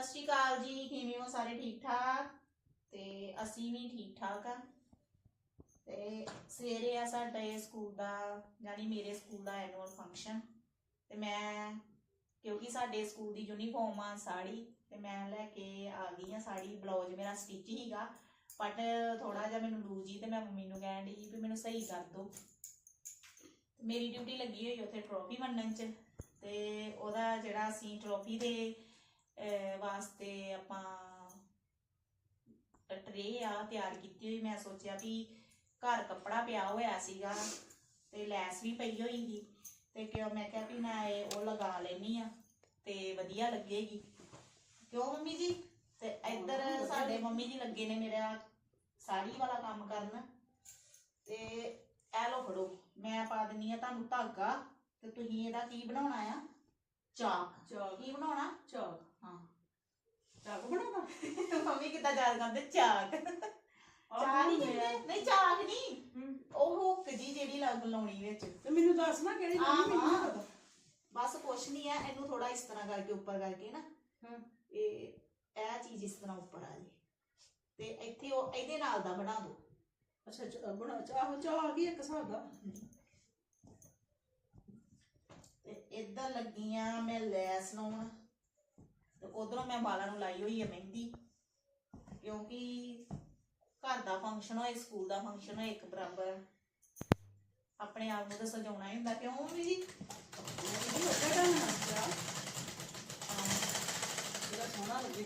ਸਤਿ ਸ਼੍ਰੀ ਅਕਾਲ ਜੀ, ਕਿਵੇਂ ਹੋ ਸਾਰੇ ਠੀਕ ਠਾਕ? ਤੇ ਅਸੀਂ ਵੀ ਠੀਕ ਠਾਕ ਆ। ਤੇ ਸਵੇਰੇ ਆ ਸਾਡੇ ਸਕੂਲ ਦਾ, ਯਾਨੀ ਮੇਰੇ ਸਕੂਲ ਦਾ ਐਨੂਅਲ ਫੰਕਸ਼ਨ ਤੇ ਮੈਂ, ਕਿਉਂਕਿ ਸਾਡੇ ਸਕੂਲ ਦੀ ਯੂਨੀਫਾਰਮ ਆ ਸਾੜੀ, ਤੇ ਮੈਂ ਲੈ ਕੇ ਆ ਗਈ ਆ ਸਾੜੀ। ਬਲਾਉਜ ਮੇਰਾ ਸਟਿਚ ਹੀਗਾ ਬਟ ਥੋੜਾ ਜਿਹਾ ਮੈਨੂੰ ਲੂਜ ਹੀ ਤੇ ਮੈਂ ਮੰਮੀ ਨੂੰ ਕਹਿਣ ਦੀ ਵੀ ਮੈਨੂੰ ਸਹੀ ਕਰ ਦਿਓ। ਮੇਰੀ ਡਿਊਟੀ ਲੱਗੀ ਹੋਈ ਉੱਥੇ ਟਰੋਫੀ ਵੰਡਣ ਚ, ਤੇ ਉਹਦਾ ਜਿਹੜਾ ਅਸੀਂ ਟਰੋਫੀ ਦੇ ਵਾਸਤੇ ਆਪਾਂ ਟਰੇ ਆ ਤਿਆਰ ਕੀਤੀ ਹੋਈ। ਮੈਂ ਸੋਚਿਆ ਵੀ ਘਰ ਕੱਪੜਾ ਪਿਆ ਹੋਇਆ ਸੀਗਾ ਤੇ ਲੈਸ ਵੀ ਪਈ ਹੋਈ ਸੀ ਤੇ ਕਿਉਂ ਮੈਂ ਕਿਹਾ ਵੀ ਮੈਂ ਇਹ ਉਹ ਲਗਾ ਲੈਣੀ ਆ ਤੇ ਵਧੀਆ ਲੱਗੇਗੀ। ਕਿਉਂ ਮੰਮੀ ਜੀ? ਤੇ ਇੱਧਰ ਸਾਡੇ ਮੰਮੀ ਜੀ ਲੱਗੇ ਨੇ ਮੇਰਾ ਸਾੜੀ ਵਾਲਾ ਕੰਮ ਕਰਨ। ਤੇ ਇਹ ਲੋ ਫੜੋ ਮੈਂ ਪਾ ਦਿੰਨੀ ਆ ਤੁਹਾਨੂੰ ਧਾਗਾ। ਤੇ ਤੁਸੀਂ ਇਹਦਾ ਕੀ ਬਣਾਉਣਾ ਆ? ਚਾਕ। ਚਾਕ। ਕੀ ਬਣਾਉਣਾ? ਚਾਕ। ਹਾਂ। ਚਾਕ ਬਣਾਉਣਾ? ਮੰਮੀ ਕਿੱਦਾਂ ਯਾਦ ਕਰਦੇ? ਚਾਕ। ਚਾਕ ਨਹੀਂ। ਕਹਿੰਦੇ ਨਹੀਂ ਚਾਕ ਨਹੀਂ। ਹਮ। ਉਹ ਹੁੱਕ ਜੀ ਜਿਹੜੀ ਲੱਗ ਲਾਉਣੀ ਵਿੱਚ। ਤੇ ਮੈਨੂੰ ਦੱਸ ਨਾ ਕਿਹੜੀ ਆਹ, ਮੈਨੂੰ ਨਹੀਂ ਆਹ। ਪਤਾ। ਬਸ ਕੁਛ ਨਹੀਂ ਹੈ। ਇਹਨੂੰ ਥੋੜਾ ਇਸ ਤਰ੍ਹਾਂ ਕਰਕੇ ਉੱਪਰ ਕਰਕੇ ਨਾ। ਹਾਂ। ਇਹ ਇਹ ਚੀਜ਼ ਇਸ ਤਰ੍ਹਾਂ ਉੱਪਰ ਆ ਜੇ। ਤੇ ਇੱਥੇ ਉਹ ਇਹਦੇ ਨਾਲ ਦਾ ਬਣਾ ਦਿਓ ਅੱਛਾ ਬਣਾ ਚਾਹ ਚਾਹ ਕੀ ਇੱਕ ਹਿਸਾਬ ਦਾ। ਤੇ ਇੱਧਰ ਲੱਗੀਆਂ, ਮੈਂ ਲੈਸ ਲਾਉਣ। ਤੇ ਉਧਰੋਂ ਮੈਂ ਵਾਲਾਂ ਨੂੰ ਲਾਈ ਹੋਈ ਹੈ ਮਹਿੰਦੀ। ਕਿਉਂਕਿ ਘਰ ਦਾ ਫੰਕਸ਼ਨ ਹੋਏ ਸਕੂਲ ਦਾ ਫੰਕਸ਼ਨ ਹੋਏ, ਇੱਕ ਬਰਾਬਰ। ਆਪਣੇ ਆਪ ਨੂੰ ਤਾਂ ਸਜਾਉਣਾ ਹੀ ਹੁੰਦਾ, ਕਿਉਂ ਵੀ? ਜੀ ਇਹ ਲੱਗਾ ਢੰਗ ਨਾਲ ਚਾਹ ਜਿਹੜਾ ਸੋਹਣਾ ਲੱਗੇ।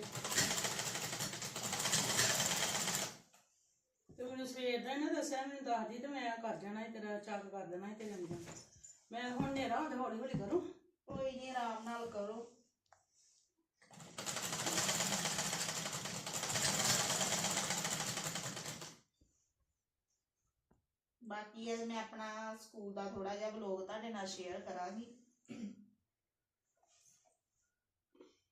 ਤੇ ਮੈਨੂੰ ਸਵੇਰ ਦਾ ਨਾ ਦੱਸਿਆ, ਮੈਨੂੰ ਦੱਸਦੀ ਤੇ ਮੈਂ ਕਰ ਜਾਣਾ ਸੀ, ਤੇਰਾ ਚਾਕ ਕਰ ਦੇਣਾ ਸੀ ਤੇ ਲੱਗ ਮੈਂ ਹੁਣ ਨੇਰਾ ਹੁੰਦੇ ਹੌਲੀ ਹੌਲੀ ਕਰੂੰ। ਕੋਈ ਨਹੀਂ ਆਰਾਮ ਨਾਲ ਕਰੋ। ਬਾਕੀ ਅੱਜ ਮੈਂ ਆਪਣਾ ਸਕੂਲ ਦਾ ਥੋੜਾ ਜਿਹਾ ਵਲੋਗ ਤੁਹਾਡੇ ਨਾਲ ਸ਼ੇਅਰ ਕਰਾਂਗੀ।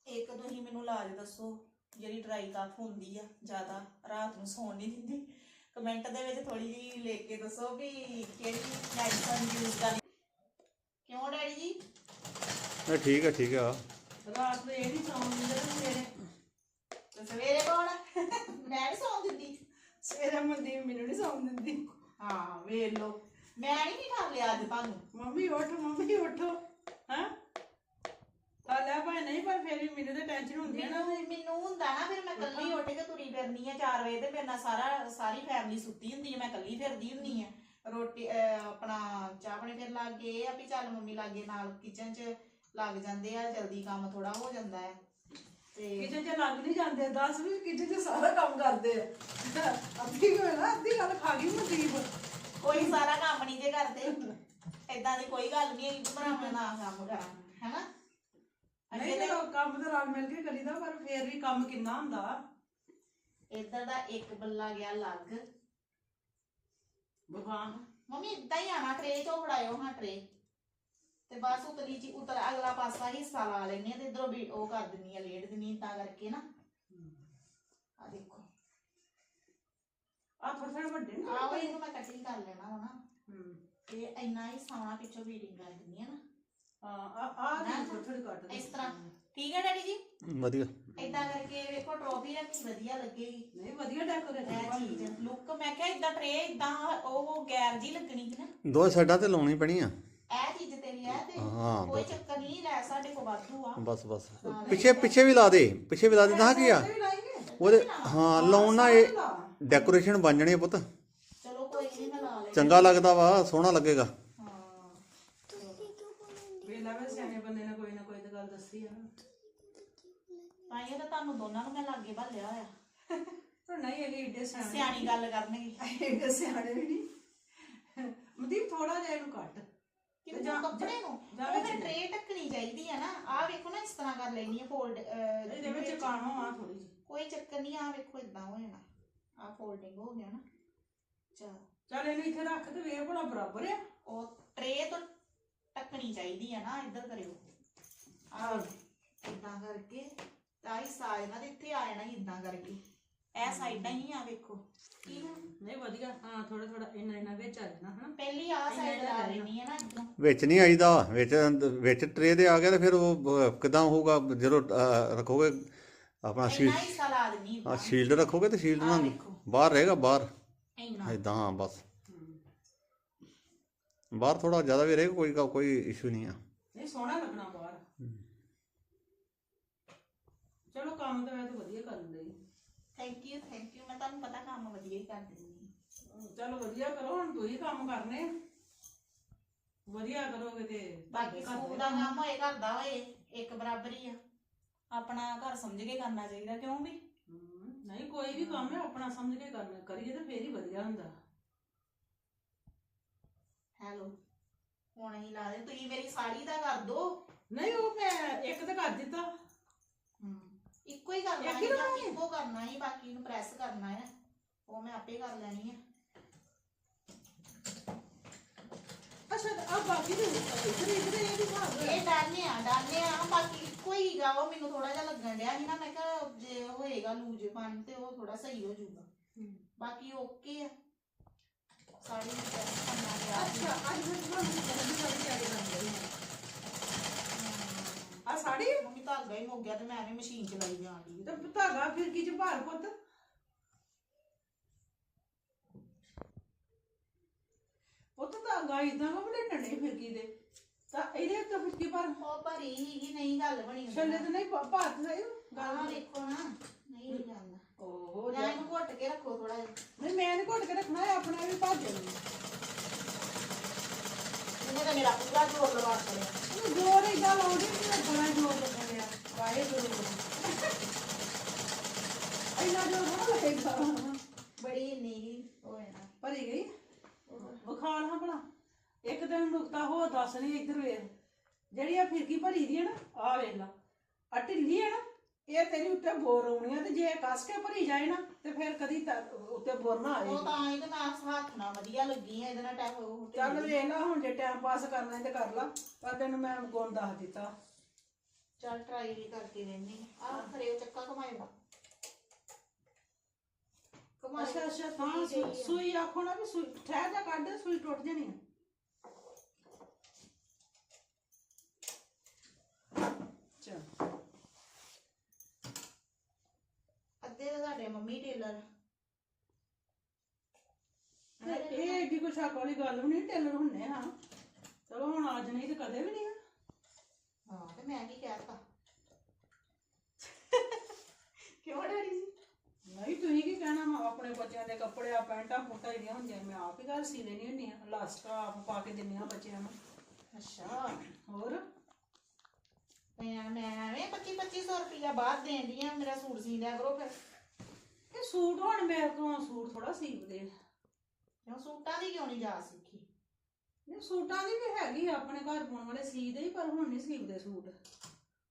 ਇੱਕ ਤੁਸੀਂ ਮੈਨੂੰ ਲਾਜ ਦੱਸੋ, ਜਿਹੜੀ ਡਰਾਈ ਕਾਫ ਹੁੰਦੀ ਆ, ਜ਼ਿਆਦਾ ਰਾਤ ਨੂੰ ਸੌਣ ਨਹੀਂ ਦਿੰਦੀ। ਕਮੈਂਟ ਦੇ ਵਿੱਚ ਥੋੜੀ ਜਿਹੀ ਲਿਖ ਕੇ ਦੱਸੋ ਵੀ ਕਿਹੜੀ ਮੈਡੀਸਨ ਯੂਜ਼ ਕਰਨੀ ਨਹੀਂ ਠੀਕ ਹੈ ਠੀਕ ਆ। ਰਾਤ ਨੂੰ ਇਹ ਨਹੀਂ ਸੌਣ ਦਿੰਦੇ ਤੇ ਸਵੇਰੇ। ਤੇ ਸਵੇਰੇ ਕੌਣ ਮੈਂ ਨਹੀਂ ਸੌਂ ਦਿੰਦੀ ਸਵੇਰੇ ਮਨਦੀਪ ਮੈਨੂੰ ਨਹੀਂ ਸੌਣ ਦਿੰਦੀ। ਹਾਂ ਵੇਖ ਲੋ ਮੈਂ ਨਹੀਂ ਬਿਠਾ ਲਿਆ ਅੱਜ ਤੁਹਾਨੂੰ? ਮੰਮੀ ਉੱਠ ਮੰਮੀ ਉੱਠੋ। ਹਾਂ? ਤਾਂ ਲੈ ਭਾਈ ਨਹੀਂ ਪਰ ਫੇਰ ਵੀ ਮੈਨੂੰ ਤਾਂ ਟੈਨਸ਼ਨ ਹੁੰਦੀ ਹੈ ਨਾ। ਮੈਨੂੰ ਮੈਨੂੰ ਹੁੰਦਾ ਨਾ ਫਿਰ ਮੈਂ ਕੱਲੀ ਉੱਠ ਕੇ ਤੁਰੀ ਫਿਰਨੀ ਆ 4 ਵਜੇ ਤੇ ਮੇਰੇ ਨਾਲ ਸਾਰਾ ਸਾਰੀ ਫੈਮਿਲੀ ਸੁੱਤੀ ਹੁੰਦੀ ਹੈ ਮੈਂ ਕੱਲੀ ਫਿਰਦੀ ਹੁੰਦੀ ਆ। ਰੋਟੀ ਅਹ, ਆਪਣਾ ਚਾਹ ਪਾਣੀ ਫਿਰ ਲੱਗ ਗਏ ਆ ਵੀ ਚੱਲ ਮੰਮੀ ਲਾਗੇ ਨਾਲ ਕਿਚਨ 'ਚ ਲੱਗ ਜਾਂਦੇ ਆ ਜਲਦੀ ਕੰਮ ਥੋੜਾ ਹੋ ਜਾਂਦਾ ਹੈ। ਤੇ ਕਿਚਨ 'ਚ ਲੱਗ ਨਹੀਂ ਜਾਂਦੇ 10 ਵੀ ਕਿਚਨ 'ਚ ਸਾਰਾ ਕੰਮ ਕਰਦੇ ਆ। ਅੱਧੀ ਗੱਲ ਨਾ ਅੱਧੀ ਗੱਲ ਖਾ ਗਈ ਮਨਦੀਪ ਕੋਈ ਸਾਰਾ ਕੰਮ ਨਹੀਂ ਜੇ ਕਰਦੇ। ਏਦਾਂ ਦੀ ਕੋਈ ਗੱਲ ਨਹੀਂ ਹੈਗੀ ਕਿ ਮੈਂ ਨਾ ਕੰਮ ਕਰਾਂ ਹੈਨਾ? ਨਹੀਂ ਚਲੋ ਕੰਮ ਤਾਂ ਰਲ ਮਿਲ ਕੇ ਕਰੀਦਾ ਪਰ ਫੇਰ ਵੀ ਕੰਮ ਕਿੰਨਾ ਹੁੰਦਾ? ਇੱਧਰ ਦਾ ਇੱਕ ਬੱਲਾ ਗਿਆ ਲੱਗ ਭਗਵਾਨ ਮੰਮੀ ਇਦਾਂ ਹੀ ਆਣਾ ਟਰੇ ਚੋਂ ਫੜਾਇਓ ਹਾਂ ਟਰੇ। ਤੇ ਬਸ ਉਤਲੀ ਜੀ ਉਤਰ ਅਗਲਾ ਪਾਸਾ ਹਿੱਸਾ ਲਾ ਲੈਣੀ ਆ ਤੇ ਇਧਰੋਂ ਵੀ ਉਹ ਕਰ ਦਿੰਨੀ ਆ ਲੇਟ ਦਿੰਨੀ ਤਾਂ ਕਰਕੇ ਨਾ। ਆ ਦੇਖੋ। ਆ ਥੋੜੇ ਵੱਡੇ ਨੇ। ਆਹ ਇਹਨੂੰ ਮੈਂ ਕਟਿੰਗ ਕਰ ਲੈਣਾ ਵਾ ਨਾ। ਹੂੰ। ਤੇ ਇੰਨਾ ਹੀ ਸਾਉਣਾ ਪਿੱਛੋਂ ਬੀਡਿੰਗ ਕਰ ਦਿੰਨੀ ਆ ਨਾ। ਹਾਂ ਆ ਆ ਥੋੜੀ ਥੋੜੀ ਕੱਟ ਦੇ ਇਸ ਤਰ੍ਹਾਂ। ਠੀਕ ਹੈ ਡੈਡੀ ਜੀ? ਵਧੀਆ। ਇਦਾਂ ਕਰਕੇ ਵੇਖੋ ਟਰੋਫੀ ਰੱਖੀ ਵਧੀਆ ਲੱਗੇਗੀ ਨਹੀਂ ਵਧੀਆ ਚੀਜ਼ ਲੁੱਕ ਮੈਂ ਕਿਹਾ ਇਦਾਂ ਟਰੇ ਇਦਾਂ ਉਹ ਗੈਰ ਜੀ ਲੱਗਣੀ ਸੀ ਨਾ। ਦੋ ਸਾਈਡਾਂ ਤੇ ਲਾਉਣੀ ਪੈਣੀ ਆ। ਇਹ ਚੀਜ਼ ਤੇਰੀ ਹੈ ਤੇ ਹਾਂ ਕੋਈ ਚੱਕਰ ਨਹੀਂ ਲੈ ਸਾਡੇ ਕੋਲ ਵਾਧੂ ਆ। ਬਸ ਬਸ। ਪਿੱਛੇ ਪਿੱਛੇ ਵੀ ਲਾ ਦੇ ਪਿੱਛੇ ਵੀ ਲਾ ਦੇ ਤਾਂ ਕੀ ਆ? ਉਹਦੇ ਹਾਂ ਲਾਉਣ ਨਾਲ ਇਹ ਡੈਕੋਰੇਸ਼ਨ ਬਣ ਜਣੀ ਆ ਪੁੱਤ। ਚਲੋ ਕੋਈ ਨਹੀਂ ਮੈਂ ਲਾ ਲੈ ਚੰਗਾ ਲੱਗਦਾ ਵਾ ਸੋਹਣਾ ਲੱਗੇਗਾ। ਹਾਂ। ਵੇਲਾ ਵੇ ਸਿਆਣੇ ਬੰਦੇ ਨੇ ਕੋਈ ਨਾ ਕੋਈ ਤਾਂ ਗੱਲ ਦੱਸੀ ਆ। ਤਾਂ ਇਹ ਤਾਂ ਤੁਹਾਨੂੰ ਦੋਨਾਂ ਨੂੰ ਮੈਂ ਲਾਗੇ ਭੱਲਿਆ ਹੋਇਆ। ਪਰ ਨਹੀਂ ਇਹ ਏਡੇ ਸਿਆਣੇ। ਸਿਆਣੀ ਗੱਲ ਕਰਨਗੇ। ਏਡੇ ਸਿਆਣੇ ਵੀ ਨਹੀਂ। ਮਨਦੀਪ ਥੋੜਾ ਜਿਹਾ ਇਹਨੂੰ ਕੱਟ। ਕਿ ਜਾਂ- ਕੱਪੜੇ ਨੂੰ ਜਾਂ ਉਹ ਵਿੱਚ ਫਿਰ ਟਰੇ ਟੱਕਣੀ ਚਾਹੀਦੀ ਆ ਨਾ। ਆਹ ਵੇਖੋ ਨਾ ਇਸ ਤਰ੍ਹਾਂ ਕਰ ਲੈਣੀ ਆ ਫੋਲਡ ਇਹਦੇ ਵਿੱਚ ਕਾਣੋ ਆ ਥੋੜੀ ਜਿਹੀ? ਕੋਈ ਚੱਕਰ ਨਹੀਂ ਆ ਵੇਖੋ ਇਦਾਂ ਹੋ ਜਾਣਾ। ਆ ਫੋਲਡਿੰਗ ਹੋ ਗਿਆ ਨਾ। ਚਲ। ਚੱਲ ਇਹਨੂੰ ਇੱਥੇ ਰੱਖ ਤੇ ਵੇਖ ਭਲਾ ਬਰਾਬਰ ਆ। ਉਹ ਟਰੇ ਤੋਂ ਟੱਕਣੀ ਚਾਹੀਦੀ ਆ ਨਾ ਇੱਧਰ ਕਰਿਓ। ਆ ਇਦਾਂ ਕਰਕੇ। ਤਾਂ ਹੀ ਸਾਜ ਨਾਲ ਇੱਥੇ ਆ ਜਾਣਾ ਇਦਾਂ ਕਰਕੇ। ਇਹ ਸਾਈਡਾਂ ਹੀ ਆ ਵੇਖੋ। ਆ ਨਹੀਂ ਵਧੀਆ। ਹਾਂ ਥੋੜਾ ਥੋੜਾ ਇੰਨਾ ਇੰਨਾ ਵਿੱਚ ਆ ਜਾਣਾ ਹਨਾ? ਪਹਿਲੀ ਆ ਸਾਈਡ ਲਾ ਲੈਣੀ ਹੈ ਨਾ ਇੱਧਰੋਂ ਵਿੱਚ ਨਹੀਂ ਆਈਦਾ। ਵਿੱਚ ਵਿੱਚ ਟਰੇ ਦੇ ਆ ਗਿਆ ਤੇ ਫਿਰ ਉਹ ਕਿਦਾਂ ਹੋਊਗਾ? ਜਦੋਂ ਅਹ, ਰੱਖੋਗੇ ਆਪਣਾ ਇੰਨਾ ਸ਼ੀਲਡ ਹਿੱਸਾ ਲਾ ਦਿੰਨੀ ਆ। ਸ਼ੀਲਡ ਰੱਖੋਗੇ ਤੇ ਸ਼ੀਲਡ ਨਾਲ ਵੇਖੋ। ਬਾਹਰ ਰਹੇਗਾ ਬਾਹਰ। ਇੰਨਾ। ਇਦਾਂ ਹਾਂ ਬਸ। ਬਾਹਰ ਥੋੜਾ ਜ਼ਿਆਦਾ ਵੀ ਰਹੇਗਾ ਕੋਈ ਕੋਈ ਇਸ਼ੂ ਨਹੀਂ ਆ। ਨਹੀਂ ਸੋਹਣਾ ਲੱਗਣਾ ਬਾਹਰ। ਚਲੋ ਕੰਮ ਤਾਂ ਮੈਂ ਤਾਂ ਵਧੀਆ ਕਰਨ ਲਈ ਥੈਂਕ ਯੂ ਥੈਂਕ ਯੂ ਮੈਂ ਤੁਹਾਨੂੰ ਪਤਾ ਕੰਮ ਵਧੀਆ ਹੀ ਕਰ ਦਿੰਦੀ ਹਾਂ। ਚਲੋ ਵਧੀਆ ਕਰੋ ਹੁਣ ਤੁਸੀਂ ਕੰਮ ਕਰਨੇ। ਆ। ਵਧੀਆ ਕਰੋਗੇ ਤੇ ਬਾਕੀ ਘਰ ਦੇ ਸਕੂਲ ਦਾ ਕੰਮ ਹੋਏ ਘਰ ਦਾ ਹੋਏ ਇੱਕ ਬਰਾਬਰ ਹੀ ਆ। ਆਪਣਾ ਘਰ ਸਮਝ ਕੇ ਕਰਨਾ ਚਾਹੀਦਾ ਕਿਉਂ ਵੀ? ਹਮ, ਨਹੀਂ ਕੋਈ ਵੀ ਕੰਮ ਹੈ ਆਪਣਾ ਸਮਝ ਕੇ ਕਰਨਾ ਕਰੀਏ ਤਾਂ ਫੇਰ ਹੀ ਵਧੀਆ ਹੁੰਦਾ। ਹੈਲੋ ਹੁਣ ਹੀ ਲਾ ਦੇ ਤੁਸੀਂ ਮੇਰੀ ਸਾੜੀ ਦਾ ਕਰ ਦੋ। ਨਹੀਂ ਉਹ ਮੈਂ ਇੱਕ ਤਾਂ ਕਰ ਦਿੱਤਾ। ਇੱਕੋ ਹੀ ਕਰਨਾ ਇੱਕ ਹੀ ਹੈ ਕਰਨਾ ਹੈ? ਇੱਕੋ ਕਰਨਾ ਹੀ ਬਾਕੀ ਨੂੰ ਪ੍ਰੈਸ ਕਰਨਾ ਹੈ ਉਹ ਮੈਂ ਆਪੇ ਕਰ ਲੈਣੀ ਹੈ ਅੱਛਾ ਆ ਬਾਕੀ ਦੇ ਇਧਰ ਇਧਰ ਇਹ ਵੀ ਭਾਗ ਇਹ ਡਾਲੇ ਆ ਡਾਲੇ ਆ ਬਾਕੀ ਇੱਕੋ ਹੀ ਗਾ ਉਹ ਮੈਨੂੰ ਥੋੜਾ ਜਿਹਾ ਲੱਗਣ ਡਿਆ ਸੀ ਨਾ ਮੈਂ ਕਿਹਾ ਜੇ ਹੋਏਗਾ ਲੂਜ ਪਾਣ ਤੇ ਉਹ ਥੋੜਾ ਸਹੀ ਹੋ ਜਾਊਗਾ। ਬਾਕੀ ਓਕੇ ਆ। ਸਾੜੀ ਨੂੰ ਪ੍ਰੈਸ ਕਰਨਾ ਗਿਆ ਅੱਛਾ ਅੱਜ ਮੈਂ ਤੁਹਾਨੂੰ ਕਹਿੰਦੀ ਸਾਡੀ ਤਿਆਰੀ ਕਰ ਰਹੀ ਹਾਂ ਆ ਸਾੜੀ ਮੰਮੀ ਧਾਗਾ ਹੀ ਮੁੱਕ ਗਿਆ ਤੇ ਮੈਂ ਐਵੇਂ ਮਸ਼ੀਨ ਚਲਾਈ ਜਾਣ ਦੀ ਤੇ ਧਾਗਾ ਫਿਰ ਕੀ ਚ ਭਾਰ ਪੁੱਤ ਪੁੱਤ ਧਾਗਾ ਇਦਾਂ ਕੋ ਬਲੇਟਣ ਫਿਰ ਕੀ ਦੇ। ਤਾਂ ਇਹਦੇ ਤਾਂ ਫਿਰ ਕੀ ਪਰ ਉਹ ਭਰੀ ਹੀਗੀ ਨਹੀਂ ਗੱਲ ਬਣੀ ਛੱਲੇ। ਤੇ ਨਹੀਂ ਭਾ- ਭਾਰਤ ਸਹੀ ਗਾਲਾਂ ਵੇਖੋ ਨਾ ਨਹੀਂ ਜਾਂਦਾ। ਓਹੋ ਇਹਨੂੰ ਘੁੱਟ ਕੇ ਰੱਖੋ ਥੋੜਾ ਜਿਹਾ। ਨਹੀਂ ਮੈਂ ਨਹੀਂ ਘੁੱਟ ਕੇ ਰੱਖਣਾ ਹੈ ਆਪਣਾ ਵੀ ਭੱਜ ਜਾਣਾ ਇਹਨੇ ਤਾਂ ਮੇਰਾ ਪੂਰਾ ਜ਼ੋਰ ਲਵਾ ਛੜਿਆ ਜੋਰ ਹੀ ਗੱਲ ਆਉਂਦੀ ਕਿ ਬੜਾ ਜੋਰ ਲੱਗ ਰਿਹਾ ਵਾਏ ਗੁਰੂ ਇੰਨਾ ਜੋਰ ਨਾ ਲੱਗੇਗਾ ਬੜੀ ਨੀਰੀ ਹੋਏ ਨਾ ਭਰੀ ਗਈ? ਵਿਖਾਲ ਹਾਂ ਭਲਾ। ਇੱਕ ਦਿਨ ਨੁਕਤਾ ਹੋ ਦੱਸ ਨਹੀਂ ਇੱਧਰ ਵੇਖ। ਜਿਹੜੀ ਆ ਫਿਰਕੀ ਭਰੀ ਦੀ ਹੈ ਨਾ ਆ ਵੇਖ ਲਾ। ਆ ਢਿੱਲੀ ਹੈ ਨਾ ਇਹ ਤੇਰੀ ਉੱਤੇ ਬੋਰ ਆਉਣੀ ਆ ਤੇ ਜੇ ਕੱਸ ਕੇ ਭਰੀ ਜਾਏ ਨਾ ਤੇ ਫਿਰ ਕਦੀ ਤਾਂ ਉੱਤੇ ਬੋਰ ਨਾ ਆਏ। ਉਹ ਤਾਂ ਇਹਦੇ ਨਾਲ ਹੱਥ ਨਾਲ ਵਧੀਆ ਲੱਗੀ ਹੈ ਇਹਦੇ ਨਾਲ ਟੈਪ ਉਹ ਚੱਲ ਵੇਖ ਲਾ ਹੁਣ ਜੇ ਟਾਈਮ ਪਾਸ ਕਰਨਾ ਹੈ ਤੇ ਕਰ ਲਾ। ਪਰ ਤੈਨੂੰ ਮੈਂ ਗੁਣ ਦੱਸ ਦਿੱਤਾ। ਚੱਲ ਟਰਾਈ ਵੀ ਕਰਕੇ ਵੇਖਨੀ ਆ ਖਰੇ ਉਹ ਚੱਕਾ ਘਮਾਏਗਾ ਅੱਛਾ ਅੱਛਾ ਤਾਂ ਸੂ- ਸੂਈ ਆਖੋ ਨਾ ਵੀ ਸੂਈ ਠਹਿਰ ਜਾ ਕੱਢ ਸੂਈ ਟੁੱਟ ਜਾਣੀ ਆ। ਚੱਲ। ਅੱਧੇ ਤਾਂ ਮੰਮੀ ਟੇਲਰ। ਇਹ ਏਡੀ ਕੋਈ ਸ਼ੱਕ ਵਾਲੀ ਗੱਲ ਵੀ ਨਹੀਂ ਟੇਲਰ ਹੁੰਨੇ ਹਾਂ ਚਲੋ ਹੁਣ ਅੱਜ ਨਹੀਂ ਤੇ ਕਦੇ ਵੀ ਨਹੀਂ ਆ। ਤੇ ਮੈਂ ਕੀ ਕਹਿਤਾ ਕਿਉਂ ਡਰੀ ਸੀ? ਨਹੀਂ ਤੁਸੀਂ ਕੀ ਕਹਿਣਾ ਵਾ? ਆਪਣੇ ਬੱਚਿਆਂ ਦੇ ਕੱਪੜੇ ਆ ਪੈਂਟਾਂ ਪੁੱਟਾਂ ਜਿਹੜੀਆਂ ਹੁੰਦੀਆਂ ਮੈਂ ਆਪ ਹੀ ਘਰ ਸੀ ਲੈਣੀ ਹੁੰਦੀ ਆ। ਲਾਸਟਾ ਆਪ ਪਾ ਕੇ ਦਿੰਨੀ ਆ ਬੱਚਿਆਂ ਨੂੰ। ਅੱਛਾ। ਹੋਰ? ਮੈਂ ਮੈਂ ਐਵੇਂ 25 2500 ਰੁਪਇਆ ਬਾਅਦ ਦੇਣ ਦੀ ਆ ਮੇਰਾ ਸੂਟ ਸੀ ਲਿਆ ਕਰੋ ਫਿਰ। ਇਹ ਸੂਟ ਹੁਣ ਮੇਰੇ ਕੋਲ ਸੂਟ ਥੋੜਾ ਸੀਵਦੇ। ਕਿਉਂ? ਸੂਟਾਂ ਦੀ ਕਿਉਂ ਨਹੀਂ ਜਾ ਸਿੱਖੀ? ਨਹੀਂ ਸੂਟਾਂ ਦੀ ਵੀ ਹੈਗੀ ਆ, ਆਪਣੇ ਘਰ ਪਾਉਣ ਵਾਲੇ ਸੀਦੇ ਹੀ ਪਰ ਹੁਣ ਨਹੀਂ ਸੀਵਦੇ ਸੂਟ।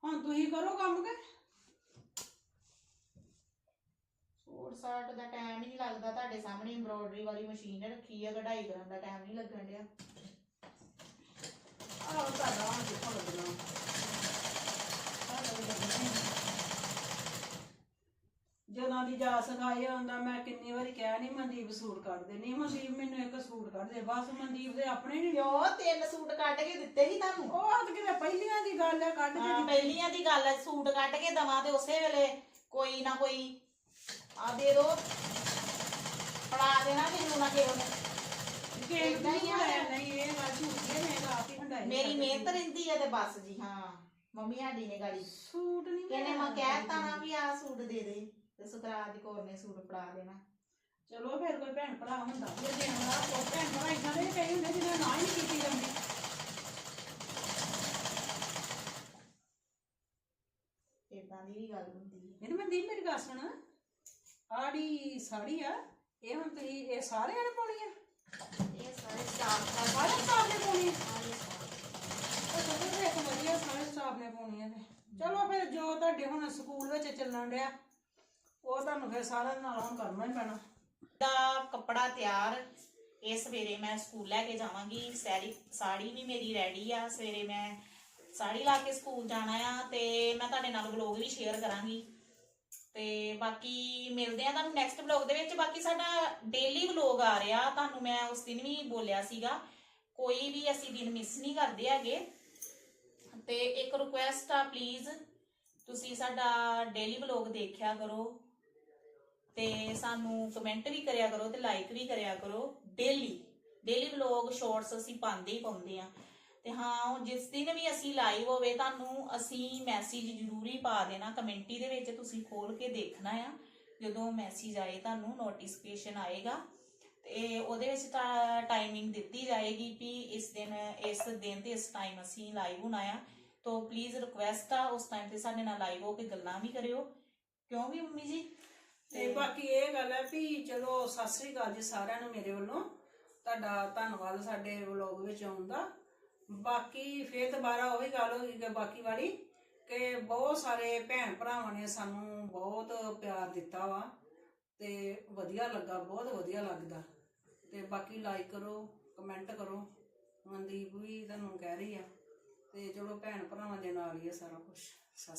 ਹੁਣ ਤੁਸੀਂ ਕਰੋ ਕੰਮ ਕੇ? ਸੂਟ ਸਾਟ ਦਾ ਟਾਈਮ ਹੀ ਨਹੀਂ ਲੱਗਦਾ ਤੁਹਾਡੇ ਸਾਹਮਣੇ ਐਮਬ੍ਰੋਇਡਰੀ ਵਾਲੀ ਮਸ਼ੀਨ ਰੱਖੀ ਆ ਕਢਾਈ ਕਰਨ ਦਾ ਟਾਈਮ ਨਹੀਂ ਲੱਗਣ ਡਿਆ। ਆਹ ਤੁਹਾਡਾ ਹੁਣ ਕਿੱਥੋਂ ਲੱਗਣਾ। ਜਦੋਂ ਦੀ ਜਾ ਸਿਖਾਈ ਹੁੰਦਾ ਮੈਂ ਕਿੰਨੀ ਵਾਰੀ ਕਿਹਾ ਨਹੀਂ ਮਨਦੀਪ ਸੂਟ ਕੱਢ ਦੇ ਨਹੀਂ ਮਨਦੀਪ ਮੈਨੂੰ ਇੱਕ ਸੂਟ ਕੱਢ ਦੇ ਬਸ ਮਨਦੀਪ ਦੇ ਆਪਣੇ ਨਹੀਂ ਕਿਉਂ? ਤਿੰਨ ਸੂਟ ਕੱਢ ਕੇ ਦਿੱਤੇ ਸੀ ਤੁਹਾਨੂੰ? ਉਹ ਤਾਂ ਕਿਤੇ ਪਹਿਲੀਆਂ ਦੀ ਗੱਲ ਹੈ ਕੱਢ ਹਾਂ, ਕੇ ਪਹਿਲੀਆਂ ਦੀ ਗੱਲ ਹੈ ਸੂਟ ਕੱਢ ਕੇ ਦਵਾਂ ਤੇ ਉਸੇ ਵੇਲੇ ਕੋਈ ਨਾ ਕੋਈ ਆ ਦੇ ਦੋ। ਫੜਾ ਦੇਣਾ ਮੈਨੂੰ ਨਾ ਕਿਸੇ ਨੇ। ਕਿ ਏਦਾਂ ਹੀ ਆ। ਨਹੀਂ ਇਹ ਗੱਲ ਝੂਠੀ ਹੈ ਮੈਂ ਆਪ ਹੀ ਹੰਡਾਈ ਮੇਰੀ ਮਿਹਨਤ ਰਹਿੰਦੀ ਹੈ ਤੇ ਬਸ ਜੀ ਹਾਂ। ਮੰਮੀ ਸਾਡੀ ਨੇ ਗਾੜੀ। ਸੂਟ ਨਹੀਂ ਕਹਿੰਦੇ ਮੈਂ ਕਹਿਤਾ ਨਾ ਵੀ ਆ ਸੂਟ ਦੇ ਦੇ ਤੇ ਸੁਕਰਾਤ ਕੌਰ ਨੇ ਸੂਟ ਫੜਾ ਦੇਣਾ। ਚਲੋ ਫਿਰ ਕੋਈ ਭੈਣ ਭਰਾ ਹੁੰਦਾ ਜੇ ਦੇਣ ਵਾਲਾ ਕੋਈ ਭੈਣ ਭਰਾ ਇਦਾਂ ਦੇ ਵੀ ਕਈ ਹੁੰਦੇ ਜਿਹਨਾਂ ਨਾ ਹੀ ਨਹੀਂ ਕੀਤੀ ਜਾਂਦੀ। ਇਦਾਂ ਦੀ ਵੀ ਗੱਲ ਹੁੰਦੀ ਹੈ। ਇਹਨੂੰ ਮਨਦੀਪ ਮੇਰੀ ਗੱਲ ਸੁਣ। ਆੜੀ ਸਾੜੀ ਆ ਇਹ ਹੁਣ ਤੁਸੀਂ ਇਹ ਸਾਰਿਆਂ ਨੇ ਪਾਉਣੀ ਆ? ਇਹ ਸਾਰੇ ਸਟਾਫ ਦਾ ਸਾਰੇ ਸਟਾਫ ਨੇ ਪਾਉਣੀ ਆ? ਸਾਰੇ staff। ਅੱਛਾ ਫਿਰ ਇੱਕ ਵਧੀਆ ਸਾਰੇ ਸਟਾਫ ਨੇ ਪਾਉਣੀ ਆ ਤੇ ਚਲੋ ਫਿਰ ਜੋ ਤੁਹਾਡੇ ਹੁਣ ਸਕੂਲ ਵਿੱਚ ਚੱਲਣ ਡਿਆ ਉਹ ਤੁਹਾਨੂੰ ਫਿਰ ਸਾਰਿਆਂ ਨਾਲ ਹੁਣ ਕਰਨਾ ਹੀ ਪੈਣਾ। ਦਾ ਕੱਪੜਾ ਤਿਆਰ ਇਹ ਸਵੇਰੇ ਮੈਂ ਸਕੂਲ ਲੈ ਕੇ ਜਾਵਾਂਗੀ। ਸੈਰੀ, ਸਾੜੀ ਵੀ ਮੇਰੀ ਰੈਡੀ ਆ। ਸਵੇਰੇ ਮੈਂ ਸਾੜੀ ਲਾ ਕੇ ਸਕੂਲ ਜਾਣਾ ਆ ਤੇ ਮੈਂ ਤੁਹਾਡੇ ਨਾਲ ਵਲੌਗ ਵੀ ਸ਼ੇਅਰ ਕਰਾਂਗੀ। ਤੇ ਬਾਕੀ ਮਿਲਦੇ ਆ ਤੁਹਾਨੂੰ ਨੈਕਸਟ ਵਲੌਗ ਦੇ ਵਿੱਚ। ਬਾਕੀ ਸਾਡਾ ਡੇਲੀ ਵਲੌਗ ਆ ਰਿਹਾ। ਤੁਹਾਨੂੰ ਮੈਂ ਉਸ ਦਿਨ ਵੀ ਬੋਲਿਆ ਸੀਗਾ, ਕੋਈ ਵੀ ਅਸੀਂ ਦਿਨ ਮਿਸ ਨਹੀਂ ਕਰਦੇ ਹੈਗੇ। ਤੇ ਇੱਕ ਰਿਕੁਐਸਟ ਆ ਪਲੀਜ਼ ਤੁਸੀਂ ਸਾਡਾ ਡੇਲੀ ਵਲੌਗ ਦੇਖਿਆ ਕਰੋ। ਤੇ ਸਾਨੂੰ ਕਮੈਂਟ ਵੀ ਕਰਿਆ ਕਰੋ ਤੇ ਲਾਈਕ ਵੀ ਕਰਿਆ ਕਰੋ ਡੇਲੀ ਡੇਲੀ ਵਲੌਗ ਸ਼ਾਰਟਸ ਅਸੀਂ ਪਾਉਂਦੇ ਹੀ ਪਾਉਂਦੇ ਆ ਤੇ ਹਾਂ ਜਿਸ ਦਿਨ ਵੀ ਅਸੀਂ ਲਾਈਵ ਹੋਵੇ, ਤੁਹਾਨੂੰ ਅਸੀਂ ਮੈਸੇਜ ਜ਼ਰੂਰੀ ਪਾ ਦੇਣਾ। ਕਮੈਂਟੀ ਦੇ ਵਿੱਚ ਤੁਸੀਂ ਖੋਲ ਕੇ ਦੇਖਣਾ ਆ, ਜਦੋਂ ਮੈਸੇਜ ਆਏ ਤੁਹਾਨੂੰ ਨੋਟੀਫਿਕੇਸ਼ਨ ਆਏਗਾ। ਤੇ ਉਹਦੇ ਵਿੱਚ ਟਾਈਮਿੰਗ ਦਿੱਤੀ ਜਾਏਗੀ ਵੀ ਇਸ ਦਿਨ ਇਸ ਦਿਨ ਤੇ ਇਸ ਟਾਈਮ ਅਸੀਂ ਲਾਈਵ ਹੋਣਾ ਆ। ਤੋ ਪਲੀਜ਼ ਰਿਕੁਐਸਟ ਆ, ਉਸ ਟਾਈਮ ਤੇ ਸਾਡੇ ਨਾਲ ਲਾਈਵ ਹੋ ਕੇ ਗੱਲਾਂ ਵੀ ਕਰਿਓ। ਕਿਉਂ ਵੀ ਮੰਮੀ ਜੀ? ਤੇ ਬਾਕੀ ਇਹ ਗੱਲ ਹੈ ਵੀ ਚਲੋ ਸਤਿ ਸ੍ਰੀ ਅਕਾਲ ਜੀ ਸਾਰਿਆਂ ਨੂੰ ਮੇਰੇ ਵੱਲੋਂ। ਤੁਹਾਡਾ ਧੰਨਵਾਦ ਸਾਡੇ ਵਲੌਗ ਵਿੱਚ ਆਉਣ ਦਾ। ਬਾਕੀ ਫੇਰ ਦੁਬਾਰਾ ਉਹੀ ਗੱਲ ਹੋਈ ਕਿ ਬਾਕੀ ਵਾਲੀ ਕਿ ਬਹੁਤ ਸਾਰੇ ਭੈਣ ਭਰਾਵਾਂ ਨੇ ਸਾਨੂੰ ਬਹੁਤ ਪਿਆਰ ਦਿੱਤਾ ਵਾ ਤੇ ਵਧੀਆ ਲੱਗਾ ਬਹੁਤ ਵਧੀਆ ਲੱਗਦਾ। ਤੇ ਬਾਕੀ ਲਾਈਕ ਕਰੋ ਕਮੈਂਟ ਕਰੋ। ਮਨਦੀਪ ਵੀ ਤੁਹਾਨੂੰ ਕਹਿ ਰਹੀ ਆ। ਤੇ ਚਲੋ ਭੈਣ ਭਰਾਵਾਂ ਦੇ ਨਾਲ ਹੀ ਆ ਸਾਰਾ ਕੁਝ ਸਤਿ ਸ੍ਰੀ